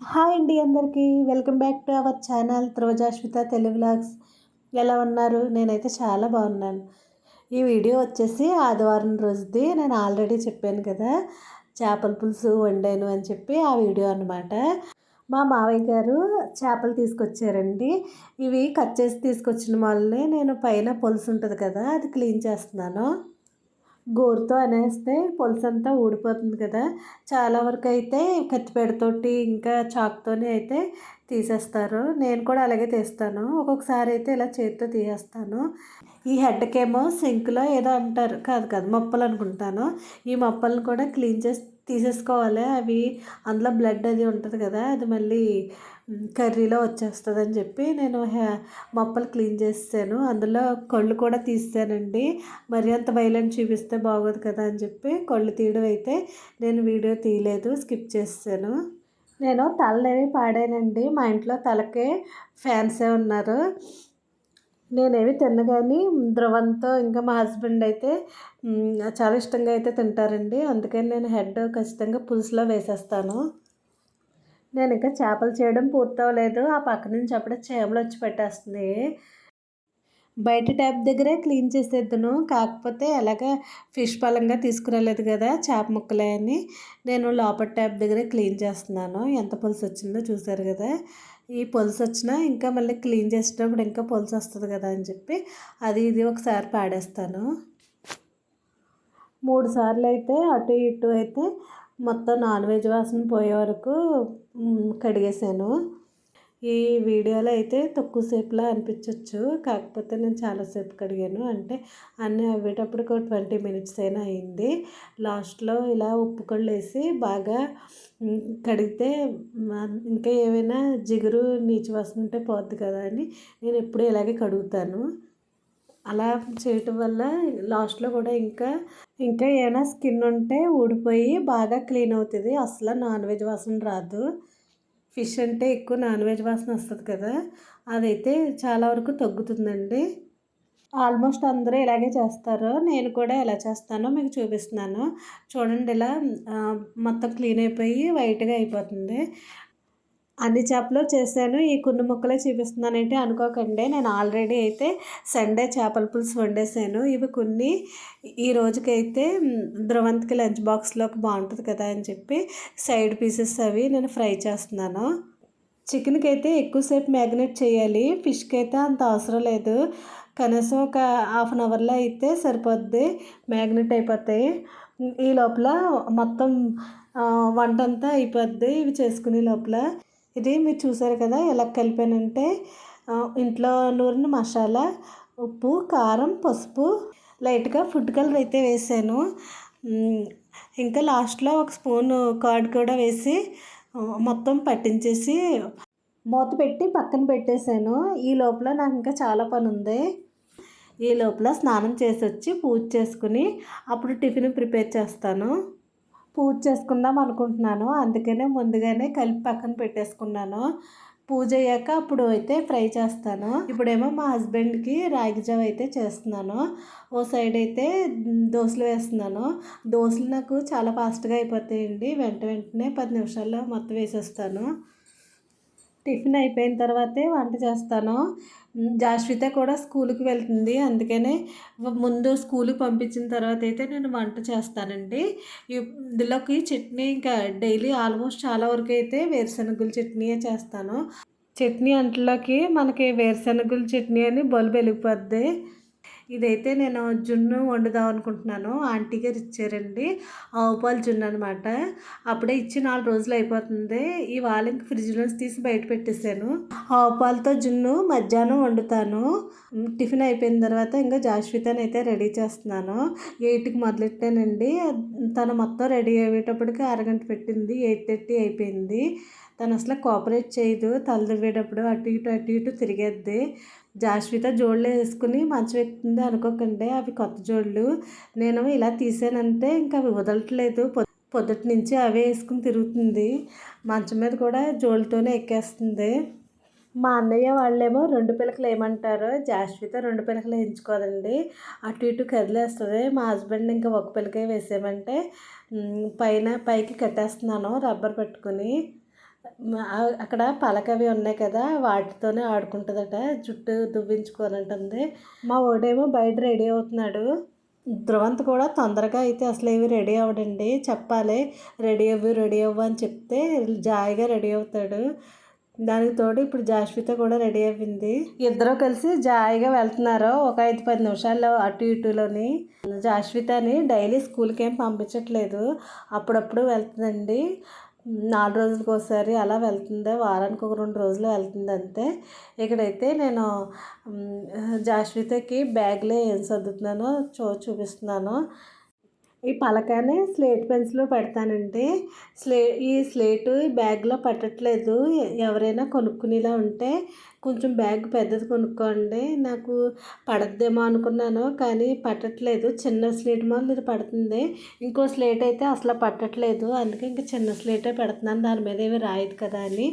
Hi అండి అందరికీ. Welcome back to our channel త్రోజాశ్విత Telugu vlogs. ఎలా ఉన్నారు? నేనైతే చాలా బాగున్నాను. ఈ వీడియో వచ్చేసి ఆదివారం రోజుది. నేను ఆల్రెడీ చెప్పాను కదా చేపల పులుసు వండాను అని చెప్పి ఆ వీడియో అనమాట మా మావయ్య గారు చేపలు తీసుకొచ్చారండి. ఇవి కట్ చేసి తీసుకొచ్చిన వాళ్ళని నేను పైన పులుసు ఉంటుంది కదా అది క్లీన్ చేస్తున్నాను. గోరుతో అనేస్తే పులుసు అంతా ఊడిపోతుంది కదా. చాలా వరకు అయితే కత్తిపేడతోటి ఇంకా చాక్తోనే అయితే తీసేస్తారు. నేను కూడా అలాగే తీస్తాను. ఒక్కొక్కసారి అయితే ఇలా చేతితో తీసేస్తాను. ఈ హెడ్కేమో సింక్లో ఏదో అంటారు. కాదు కాదు మొప్పలు అనుకుంటాను ఈ మొప్పలను కూడా క్లీన్ చేసి తీసేసుకోవాలి. అవి అందులో బ్లడ్ అది ఉంటుంది కదా అది మళ్ళీ కర్రీలో వచ్చేస్తుంది అని చెప్పి నేను మొప్పలు క్లీన్ చేసాను అందులో కళ్ళు కూడా తీసానండి మరి అంత వైలెంట్ చూపిస్తే బాగోదు కదా అని చెప్పి కళ్ళు తీయడం అయితే నేను వీడియో తీయలేదు స్కిప్ చేసాను నేను తలనేవి పాడానండి మా ఇంట్లో తలకే ఫ్యాన్సే ఉన్నారు. నేనేవి తిన్నగాని ధ్రువంతో ఇంకా మా హస్బెండ్ అయితే చాలా ఇష్టంగా అయితే తింటారండి. అందుకని నేను హెడ్ ఖచ్చితంగా పులుసులో వేసేస్తాను. నేను ఇంకా చేపలు చేయడం పూర్తవలేదు. ఆ పక్క నుంచి అప్పుడే చేపలు వచ్చి పెట్టేస్తుంది. బయట ట్యాప్ దగ్గరే క్లీన్ చేసేద్దును. కాకపోతే ఎలాగా ఫిష్ పలంగా తీసుకురాలేదు కదా చేప ముక్కలే అని. నేను లోపల ట్యాప్ దగ్గరే క్లీన్ చేస్తున్నాను. ఎంత పులుసు వచ్చిందో చూసారు కదా. ఈ పులుసు వచ్చినా ఇంకా మళ్ళీ క్లీన్ చేసేటప్పుడు ఇంకా పులుసు వస్తుంది కదా అని చెప్పి అది ఇది ఒకసారి పాడేస్తాను. మూడు సార్లు అయితే అటు ఇటు అయితే మొత్తం నాన్ వెజ్ వాసన పోయే వరకు కడిగేసాను. ఈ వీడియోలో అయితే తక్కువ సేపులా అనిపించవచ్చు కాకపోతే నేను చాలాసేపు కడిగాను అంటే అన్నీ అవ్వేటప్పటికి ఒక ట్వంటీ మినిట్స్ అయినా అయింది. లాస్ట్లో ఇలా ఉప్పు కళ్ళు వేసి బాగా కడిగితే ఇంకా ఏమైనా జిగురు నీచు వాసన ఉంటే పోద్ది కదా అని నేను ఎప్పుడూ ఇలాగే కడుగుతాను. అలా చేయటం వల్ల లాస్ట్లో కూడా ఇంకా ఇంకా ఏమైనా స్కిన్ ఉంటే ఊడిపోయి బాగా క్లీన్ అవుతుంది. అసలు నాన్ వెజ్ వాసన రాదు. ఫిష్ అంటే ఎక్కువ నాన్ వెజ్ వాసన వస్తుంది కదా అదైతే చాలా వరకు తగ్గుతుందండి. ఆల్మోస్ట్ అందరూ ఇలాగే చేస్తారు నేను కూడా ఎలా చేస్తానో మీకు చూపిస్తున్నాను. చూడండి ఇలా మొత్తం క్లీన్ అయిపోయి వైట్గా అయిపోతుంది. అన్ని చేపలు చేశాను. ఈ కొన్ని ముక్కలే చూపిస్తున్నానంటే అనుకోకండి. నేను ఆల్రెడీ అయితే సండే చేపల పులుసు వండేసాను ఇవి కొన్ని ఈ రోజుకైతే ధ్రువంతికి లంచ్ బాక్స్లోకి బాగుంటుంది కదా అని చెప్పి సైడ్ పీసెస్ అవి నేను ఫ్రై చేస్తున్నాను. చికెన్కి అయితే ఎక్కువసేపు మ్యాగ్నేట్ చేయాలి. ఫిష్కి అయితే అంత అవసరం లేదు. కనీసం ఒక హాఫ్ అన్ అవర్లో అయితే సరిపోద్ది. మ్యాగ్నెట్ అయిపోతాయి. ఈ లోపల మొత్తం వంట అంతా అయిపోద్ది. ఇవి చేసుకునే లోపల. ఇది మీరు చూసారు కదా ఎలా కలిపానంటే ఇంట్లో నూరిన మసాలా ఉప్పు కారం పసుపు లైట్గా ఫుడ్ కలర్ అయితే వేసాను. ఇంకా లాస్ట్లో ఒక స్పూన్ కార్డ్ కూడా వేసి మొత్తం పట్టించేసి మూత పెట్టి పక్కన పెట్టేశాను. ఈ లోపల నాకు ఇంకా చాలా పని ఉంది ఈ లోపల స్నానం చేసి వచ్చి పూజ చేసుకుని అప్పుడు టిఫిన్ ప్రిపేర్ చేస్తాను. పూజ చేసుకుందాం అనుకుంటున్నాను. అందుకనే ముందుగానే కలిపి పక్కన పెట్టేసుకున్నాను. పూజ అయ్యాక అప్పుడు అయితే ఫ్రై చేస్తాను. ఇప్పుడేమో మా హస్బెండ్కి రాగి జావ అయితే చేస్తున్నాను. ఓ సైడ్ అయితే దోశలు వేస్తున్నాను. దోశలు నాకు చాలా ఫాస్ట్గా అయిపోతాయండి. వెంట వెంటనే పది నిమిషాల్లో మొత్తం వేసేస్తాను. టిఫిన్ అయిపోయిన తర్వాతే వంట చేస్తాను. జాస్విత కూడా స్కూల్కి వెళ్తుంది. అందుకనే ముందు స్కూల్కి పంపించిన తర్వాత అయితే నేను వంట చేస్తానండి. ఇందులోకి చట్నీ ఇంకా డైలీ ఆల్మోస్ట్ చాలా వరకు అయితే వేరుశనగుల చట్నీయే చేస్తాను. చట్నీ అంట్లోకి మనకి వేరుశనగుల చట్నీ అని బల్బు వెలిగిపోద్ది ఇదైతే నేను జున్ను వండుదాం అనుకుంటున్నాను. ఆంటీ గారు ఇచ్చారండి ఆవుపాలు జున్ను అనమాట అప్పుడే ఇచ్చి నాలుగు రోజులు అయిపోతుంది. ఇవాళ ఇంక ఫ్రిడ్జ్లో తీసి బయట పెట్టేశాను. ఆవుపాలతో జున్ను మధ్యాహ్నం వండుతాను. టిఫిన్ అయిపోయిన తర్వాత ఇంకా జాస్వితని అయితే రెడీ చేస్తున్నాను. ఎయిట్కి మొదలెట్టానండి. తను మొత్తం రెడీ అయ్యేటప్పటికి అరగంట పెట్టింది. ఎయిట్ థర్టీ అయిపోయింది. తను అసలు కోఆపరేట్ చేయదు. తలదివ్వేటప్పుడు అటు ఇటు అటు ఇటు తిరిగేద్ది. జాస్విత జోళ్ళు వేసుకుని మంచం ఎక్కుతుంది అనుకోకండి. అవి కొత్త జోళ్ళు నేను ఇలా తీసానంటే ఇంకా అవి వదలట్లేదు. పొద్దుటి నుంచి అవే వేసుకుని తిరుగుతుంది. మంచం మీద కూడా జోళ్ళతోనే ఎక్కేస్తుంది. మా అన్నయ్య వాళ్ళేమో రెండు పిలకలు ఏమంటారు జాస్విత రెండు పిలకలు వేయించుకోదండి. అటు ఇటు కదిలేస్తుంది. మా హస్బెండ్ ఇంకా ఒక పిలకే వేసామంటే పైన పైకి కట్టేస్తున్నాను రబ్బర్ పెట్టుకుని. అక్కడ పలకవి ఉన్నాయి కదా వాటితోనే ఆడుకుంటుందట. జుట్టు దువ్వించుకోనంటుంది మా ఓడేమో బయట రెడీ అవుతున్నాడు. ధ్రువంత్ కూడా తొందరగా అయితే అసలు ఏవి రెడీ అవ్వడండి. చెప్పాలి రెడీ అవ్వు రెడీ అవ్వు అని చెప్తే జాయిగా రెడీ అవుతాడు. దానికి తోడు ఇప్పుడు జాస్విత కూడా రెడీ అయ్యింది. ఇద్దరు కలిసి జాయిగా వెళ్తున్నారు ఒక ఐదు పది నిమిషాల్లో అటు ఇటులోని. జాస్వితని డైలీ స్కూల్కి ఏం పంపించట్లేదు. అప్పుడప్పుడు వెళ్తుందండి. నాలుగు రోజులకు ఒకసారి అలా వెళ్తుంది వారానికి ఒక రెండు రోజులు వెళ్తుంది అంతే. ఇక్కడైతే నేను జాస్మితకి బ్యాగ్లో ఏం సర్దుతున్నానో చూ చూపిస్తున్నాను. ఈ పలకానే స్లేట్ పెన్సిల్ పెడతానండి. స్లే ఈ స్లేటు ఈ బ్యాగ్లో పట్టట్లేదు. ఎవరైనా కొనుక్కునేలా ఉంటే కొంచెం బ్యాగ్ పెద్దది కొనుక్కోండి. నాకు పడద్దేమో అనుకున్నాను కానీ పట్టట్లేదు. చిన్న స్లేట్ మొదలు ఇది పడుతుంది. ఇంకో స్లేట్ అయితే అసలు పట్టట్లేదు. అందుకే ఇంక చిన్న స్లేటే పెడుతున్నాను. దాని మీద ఏమి రాయదు కదా అని.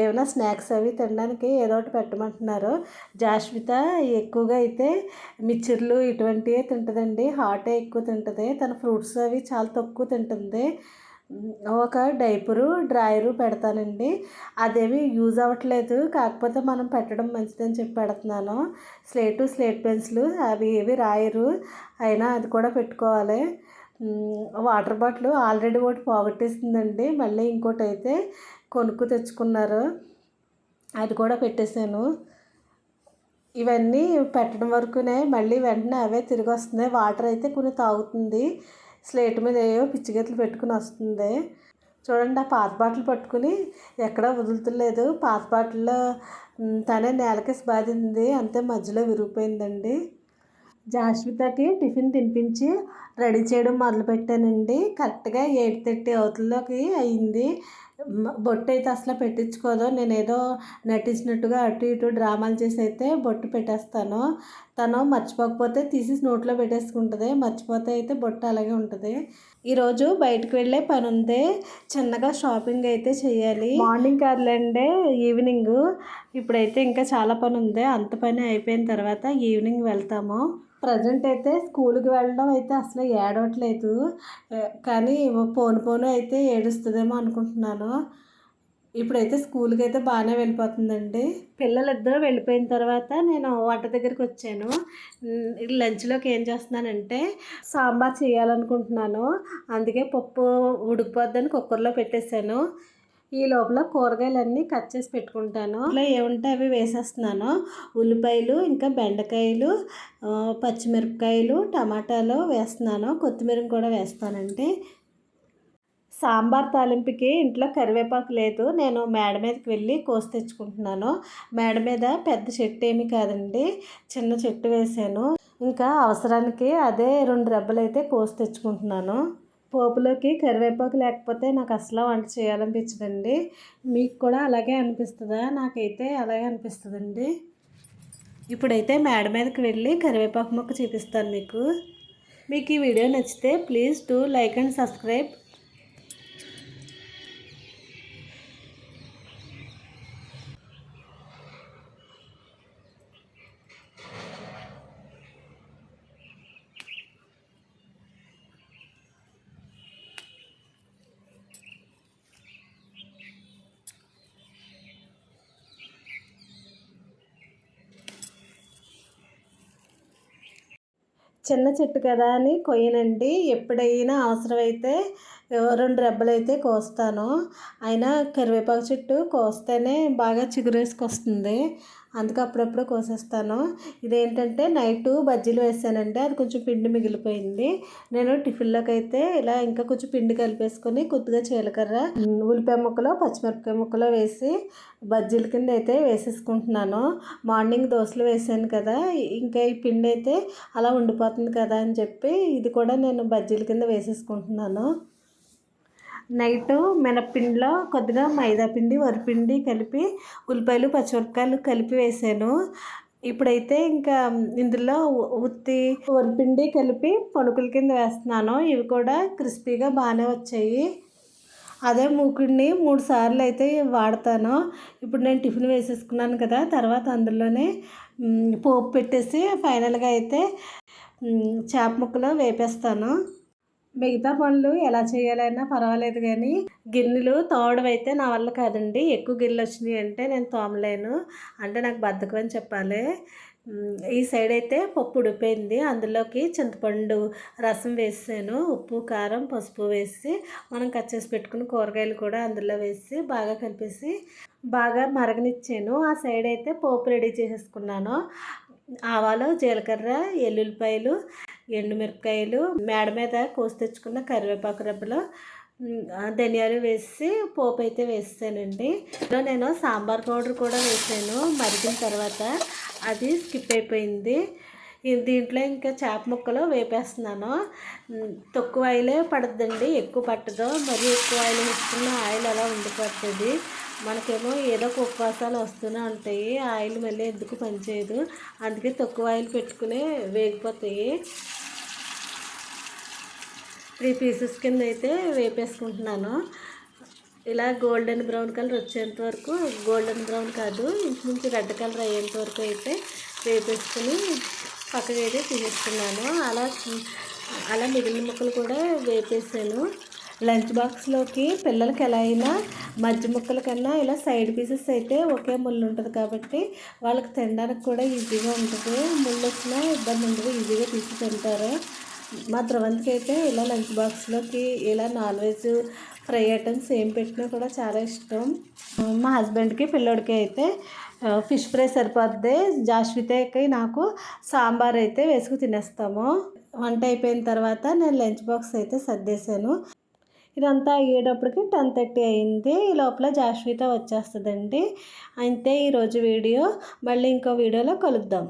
ఏమైనా స్నాక్స్ అవి తినడానికి ఏదో ఒకటి పెట్టమంటున్నారు. జాష్విత ఎక్కువగా అయితే మిక్చర్లు ఇటువంటివే తింటుందండి. హాటే ఎక్కువ తింటుంది. తన ఫ్రూట్స్ అవి చాలా తక్కువ తింటుంది. ఒక డైపరు డ్రాయరు పెడతానండి. అదేమి యూజ్ అవ్వట్లేదు. కాకపోతే మనం పెట్టడం మంచిదని చెప్పి పెడుతున్నాను. స్లేటు స్లేట్ పెన్సిల్ అవి ఏవి రాయరు. అయినా అది కూడా పెట్టుకోవాలి. వాటర్ బాటిల్ ఆల్రెడీ ఒకటి పోగొట్టేసిందండి. మళ్ళీ ఇంకోటి అయితే కొనుక్కు తెచ్చుకున్నారు. అది కూడా పెట్టేశాను. ఇవన్నీ పెట్టడం వరకునే మళ్ళీ వెంటనే అవే తిరిగి వస్తున్నాయి. వాటర్ అయితే కొన్ని తాగుతుంది. స్లేట్ మీద ఏవో పిచ్చిగెత్తులు పెట్టుకుని వస్తుంది. చూడండి ఆ పాత బాటిల్ పట్టుకుని ఎక్కడా వదులుతలేదు. పాత బాటిల్లో తనే నేలకేసి బాధింది. అంతే మధ్యలో విరిగిపోయిందండి. జాస్మితకి టిఫిన్ తినిపించి రెడీ చేయడం మొదలుపెట్టానండి. కరెక్ట్గా ఎయిట్ థర్టీ అవుతుల్లోకి అయింది. బొట్టు అయితే అసలు పెట్టించుకోదు. నేను ఏదో నటించినట్టుగా అటు ఇటు డ్రామాలు చేసి అయితే బొట్టు పెట్టేస్తాను. తను మర్చిపోకపోతే తీసి నోట్లో పెట్టేసుకుంటుంది. మర్చిపోతే అయితే బొట్టు అలాగే ఉంటుంది. ఈరోజు బయటకు వెళ్ళే పని ఉంది చిన్నగా షాపింగ్ అయితే చేయాలి మార్నింగ్ కాదులేండి ఈవినింగ్. ఇప్పుడైతే ఇంకా చాలా పని ఉంది అంత పని అయిపోయిన తర్వాత ఈవినింగ్ వెళ్తాము. ప్రజెంట్ అయితే స్కూల్కి వెళ్ళడం అయితే అసలు ఏడవట్లేదు. కానీ పోను పోను అయితే ఏడుస్తుందేమో అనుకుంటున్నాను. ఇప్పుడైతే స్కూల్కి అయితే బాగానే వెళ్ళిపోతుందండి. పిల్లలిద్దరూ వెళ్ళిపోయిన తర్వాత నేను వంట దగ్గరికి వచ్చాను. లంచ్లోకి ఏం చేస్తున్నానంటే సాంబార్ చేయాలనుకుంటున్నాను. అందుకే పప్పు ఉడికిపోద్దని కుక్కర్లో పెట్టేశాను. ఈ లోపల కూరగాయలన్నీ కట్ చేసి పెట్టుకుంటాను. ఇట్లా ఏముంటే అవి వేసేస్తున్నాను. ఉల్లిపాయలు ఇంకా బెండకాయలు పచ్చిమిరపకాయలు టమాటాలు వేస్తున్నాను. కొత్తిమీర కూడా వేస్తానండి. సాంబార్ తాలింపుకి ఇంట్లో కరివేపాకు లేదు. నేను మేడ మీదకి వెళ్ళి కోసి తెచ్చుకుంటున్నాను. మేడ మీద పెద్ద చెట్టు ఏమి కాదండి. చిన్న చెట్టు వేసాను. ఇంకా అవసరానికి అదే రెండు రెబ్బలు అయితే కోసి తెచ్చుకుంటున్నాను. పోపులోకి కరివేపాకు లేకపోతే నాకు అసలు వంట చేయాలనిపించదండి. మీకు కూడా అలాగే అనిపిస్తుందా? నాకైతే అలాగే అనిపిస్తుందండి. ఇప్పుడైతే మేడ మీదకి వెళ్ళి కరివేపాకు మొక్క చూపిస్తాను మీకు. మీకు ఈ వీడియో నచ్చితే please do like and subscribe. చిన్న చెట్టు కదా అని కొయ్యనండి. ఎప్పుడైనా అవసరమైతే రెండు రెబ్బలైతే అయితే కోస్తాను. అయినా కరివేపాకు చెట్టు కోస్తేనే బాగా చిగురేసుకొస్తుంది. అందుకే అప్పుడప్పుడు కోసేస్తాను. ఇదేంటంటే నైట్ బజ్జీలు వేసానంటే అది కొంచెం పిండి మిగిలిపోయింది. నేను టిఫిన్లోకి అయితే ఇలా ఇంకా కొంచెం పిండి కలిపేసుకొని కొద్దిగా చీలకర్ర ఉల్లిపాయ ముక్కలు పచ్చిమిరపకాయ ముక్కలు వేసి బజ్జీల కింద అయితే వేసేసుకుంటున్నాను. మార్నింగ్ దోశలు వేసాను కదా ఇంకా ఈ పిండి అయితే అలా ఉండిపోతుంది కదా అని చెప్పి ఇది కూడా నేను బజ్జీల కింద వేసేసుకుంటున్నాను. నైట్ మినప్పిండిలో కొద్దిగా మైదాపిండి వరిపిండి కలిపి ఉల్లిపాయలు పచ్చిమిరపకాయలు కలిపి వేసాను. ఇప్పుడైతే ఇంకా ఇందులో ఉత్తి వరిపిండి కలిపి పణుకుల కింద వేస్తున్నాను. ఇవి కూడా క్రిస్పీగా బాగానే వచ్చాయి. అదే మూకుడిని మూడు సార్లు అయితే వాడతాను. ఇప్పుడు నేను టిఫిన్ వేసేసుకున్నాను కదా తర్వాత అందులోనే పోపు పెట్టేసి ఫైనల్గా అయితే చేప ముక్కలు వేపేస్తాను. మిగతా పనులు ఎలా చేయాలైనా పర్వాలేదు కానీ గిన్నెలు తోమడం అయితే నా వల్ల కాదండి. ఎక్కువ గిన్నెలు వచ్చినాయి అంటే నేను తోమలేను. అంటే నాకు బద్ధకం అని చెప్పాలి. ఈ సైడ్ అయితే పప్పు ఉడిపోయింది అందులోకి చింతపండు రసం వేసాను. ఉప్పు కారం పసుపు వేసి మనం కట్ చేసి పెట్టుకుని కూరగాయలు కూడా అందులో వేసి బాగా కలిపేసి బాగా మరగనిచ్చాను. ఆ సైడ్ అయితే పోపు రెడీ చేసేసుకున్నాను. ఆవాలు జీలకర్ర ఎల్లుల్లిపాయలు ఎండుమిరపకాయలు మేడ మీద కోసి తెచ్చుకున్న కరివేపాకు రెబ్బలు ధనియాలు వేసి పోపు అయితే వేసానండి ఇందులో నేను సాంబార్ పౌడర్ కూడా వేసాను. మరిగిన తర్వాత అది స్కిప్ అయిపోయింది. దీంట్లో ఇంకా చేప ముక్కలు వేపేస్తున్నాను. తక్కువ ఆయిలే పడుతుందండి ఎక్కువ పట్టదు. మరి ఎక్కువ ఆయిల్ వేసుకున్న ఆయిల్ అలా ఉండిపోతుంది. మనకేమో ఏదో ఒక ఉపవాసాలు వస్తూనే ఉంటాయి. ఆయిల్ మళ్ళీ ఎందుకు పనిచేయదు? అందుకే తక్కువ ఆయిల్ పెట్టుకునే వేగిపోతాయి. త్రీ పీసెస్ కింద అయితే వేపేసుకుంటున్నాను. ఇలా గోల్డెన్ బ్రౌన్ కలర్ వచ్చేంత వరకు గోల్డెన్ బ్రౌన్ కాదు ఇంచుమించు రెడ్ కలర్ అయ్యేంత వరకు అయితే వేపేసుకుని పక్కకి అయితే తీసేసుకున్నాను. అలా అలా మిగిలిన ముక్కలు కూడా వేపేసాను. లంచ్ బాక్స్లోకి పిల్లలకి ఎలా అయినా మధ్య ముక్కల కన్నా ఇలా సైడ్ పీసెస్ అయితే ఒకే ముళ్ళు ఉంటుంది కాబట్టి వాళ్ళకి తినడానికి కూడా ఈజీగా ఉంటుంది. ముళ్ళు వచ్చినా ఇబ్బంది ఉండదు ఈజీగా తీసి తింటారు. మా ధ్రువంతికి అయితే ఇలా లంచ్ బాక్స్లోకి ఇలా నాన్ వెజ్ ఫ్రై ఐటమ్స్ ఏం పెట్టినా కూడా చాలా ఇష్టం. మా హస్బెండ్కి పిల్లోడికి అయితే ఫిష్ ఫ్రై సరిపోద్ది. జాస్వితేకి నాకు సాంబార్ అయితే వేసుకు తినేస్తాము. వంట అయిపోయిన తర్వాత నేను లంచ్ బాక్స్ అయితే సర్దేశాను. ఇదంతా అయ్యేటప్పటికి టెన్ థర్టీ అయింది. ఈ లోపల జాస్విత వచ్చేస్తుందండి. అంతే ఈరోజు వీడియో. మళ్ళీ ఇంకో వీడియోలో కలుద్దాం.